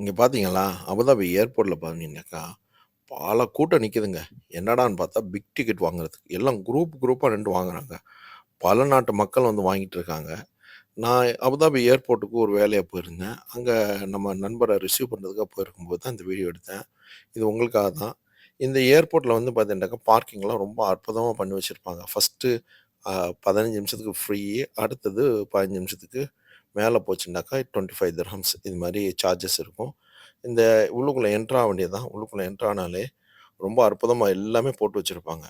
இங்கே பார்த்தீங்களா, அபுதாபி ஏர்போர்ட்டில் பார்த்தீங்கன்னாக்கா, பல கூட்டம் நிற்குதுங்க என்னடான்னு பார்த்தா, பிக் டிக்கெட் வாங்குறதுக்கு. எல்லாம் குரூப் குரூப்பாக ரெண்டு வாங்குறாங்க. பல நாட்டு மக்கள் வந்து வாங்கிட்டு இருக்காங்க. நான் அபுதாபி ஏர்போர்ட்டுக்கு ஒரு வேலையாக போயிருந்தேன். அங்கே நம்ம நண்பரை ரிசீவ் பண்ணுறதுக்காக போயிருக்கும்போது தான் இந்த வீடியோ எடுத்தேன். இது உங்களுக்காக தான். இந்த ஏர்போர்ட்டில் வந்து பார்த்தீங்கன்னாக்கா, பார்க்கிங்லாம் ரொம்ப அற்புதமாக பண்ணி வச்சுருப்பாங்க ஃபர்ஸ்ட்டு பதினஞ்சு நிமிஷத்துக்கு ஃப்ரீ. அடுத்தது 15 நிமிஷத்துக்கு மேலே போச்சுன்னாக்கா 25 திர்ஹம்ஸ் இது மாதிரி சார்ஜஸ் இருக்கும். இந்த உள்ளுக்குள்ளே என்டர் ஆக வேண்டியது தான். உள்ளுக்குள்ளே என்டர் ஆனாலே ரொம்ப அற்புதமாக எல்லாமே போட்டு வச்சுருப்பாங்க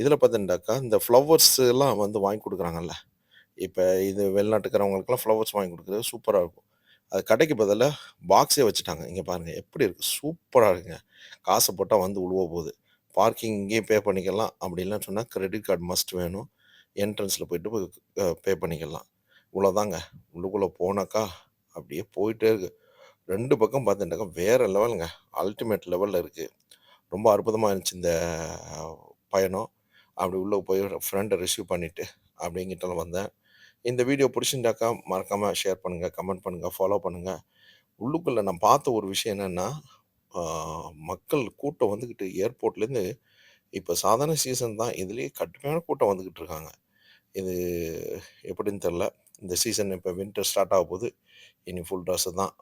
இதில் பார்த்தீங்கன்னாக்கா, இந்த ஃப்ளவர்ஸ்லாம் வந்து வாங்கி கொடுக்குறாங்கல்ல இப்போ இது வெளிநாட்டுக்காரவங்களுக்கெல்லாம் ஃப்ளவர்ஸ் வாங்கி கொடுக்குறது சூப்பராக இருக்கும். அது கடைக்கு பதிலாக பாக்ஸே வச்சுட்டாங்க. இங்கே பாருங்கள் எப்படி இருக்குது சூப்பராக இருக்குங்க. காசு போட்டால் வந்து உழுவ போகுது பார்க்கிங் இங்கேயே பே பண்ணிக்கலாம். அப்படி சொன்னால் கிரெடிட் கார்டு மஸ்ட் வேணும். என்ட்ரன்ஸில் போயிட்டு பே பண்ணிக்கலாம். இவ்வளோதாங்க. உள்ளுக்குள்ளே போனாக்கா, அப்படியே போயிட்டே இருக்கு. ரெண்டு பக்கம் பார்த்துட்டாக்கா வேற லெவலுங்க. அல்டிமேட் லெவலில் இருக்குது ரொம்ப அற்புதமாக இருந்துச்சு இந்த பயணம். அப்படி உள்ளே போய் ஃப்ரெண்டை ரிசீவ் பண்ணிவிட்டு அப்படிங்கிட்டலாம் வந்தேன். இந்த வீடியோ பிடிச்சிருந்தாக்கா மறக்காமல் ஷேர் பண்ணுங்கள் கமெண்ட் பண்ணுங்க, ஃபாலோ பண்ணுங்கள் உள்ளுக்குள்ளே நான் பார்த்த ஒரு விஷயம் என்னென்னா மக்கள் கூட்டம் வந்துக்கிட்டு ஏர்போர்ட்லேருந்து இப்போ சாதாரண சீசன் தான். இதுலேயே கடுமையான கூட்டம் வந்துக்கிட்டு இருக்காங்க. இது எப்படின்னு தெரில இந்த சீசன் இப்போ வின்டர் ஸ்டார்ட் ஆகப்போது. இனி ஃபுல் ட்ரெஸ்ஸு தான்.